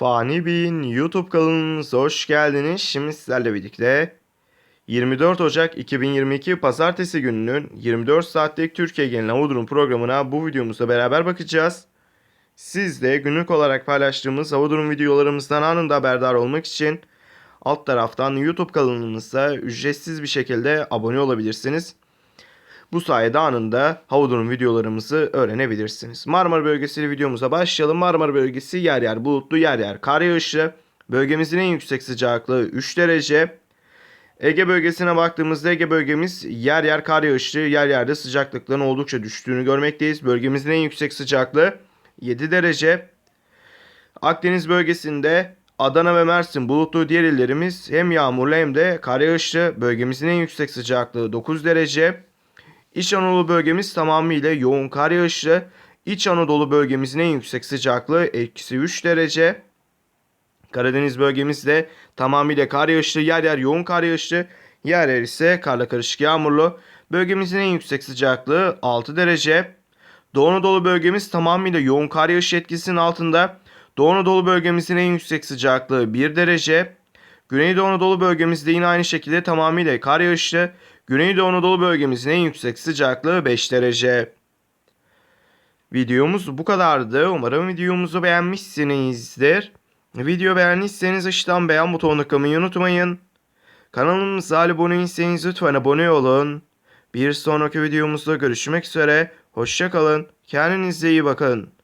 Fani Bey'in YouTube kanalımıza hoş geldiniz. Şimdi sizlerle birlikte 24 Ocak 2022 Pazartesi gününün 24 saatlik Türkiye genel hava durum programına bu videomuzda beraber bakacağız. Siz de günlük olarak paylaştığımız hava durum videolarımızdan anında haberdar olmak için alt taraftan YouTube kanalımıza ücretsiz bir şekilde abone olabilirsiniz. Bu sayede anında hava durum videolarımızı öğrenebilirsiniz. Marmara bölgesi videomuza başlayalım. Marmara bölgesi yer yer bulutlu, yer yer kar yağışlı. Bölgemizin en yüksek sıcaklığı 3 derece. Ege bölgesine baktığımızda Ege bölgemiz yer yer kar yağışlı, yer yerde sıcaklıkların oldukça düştüğünü görmekteyiz. Bölgemizin en yüksek sıcaklığı 7 derece. Akdeniz bölgesinde Adana ve Mersin bulutlu diğer illerimiz hem yağmurlu hem de kar yağışlı. Bölgemizin en yüksek sıcaklığı 9 derece. İç Anadolu bölgemiz tamamıyla yoğun kar yağışlı. İç Anadolu bölgemizin en yüksek sıcaklığı eksi 3 derece. Karadeniz bölgemizde tamamıyla kar yağışlı, yer yer yoğun kar yağışlı, yer yer ise karla karışık yağmurlu. Bölgemizin en yüksek sıcaklığı 6 derece. Doğu Anadolu bölgemiz tamamıyla yoğun kar yağışı etkisinin altında. Doğu Anadolu bölgemizin en yüksek sıcaklığı 1 derece. Güneydoğu Anadolu bölgemizde yine aynı şekilde tamamıyla kar yağışlı. Güneydoğu Anadolu bölgemizin en yüksek sıcaklığı 5 derece. Videomuz bu kadardı. Umarım videomuzu beğenmişsinizdir. Video beğendiyseniz aşağıdan beğen butonuna tıklamayı unutmayın. Kanalımıza abone değilseniz lütfen abone olun. Bir sonraki videomuzda görüşmek üzere. Hoşçakalın. Kendinize iyi bakın.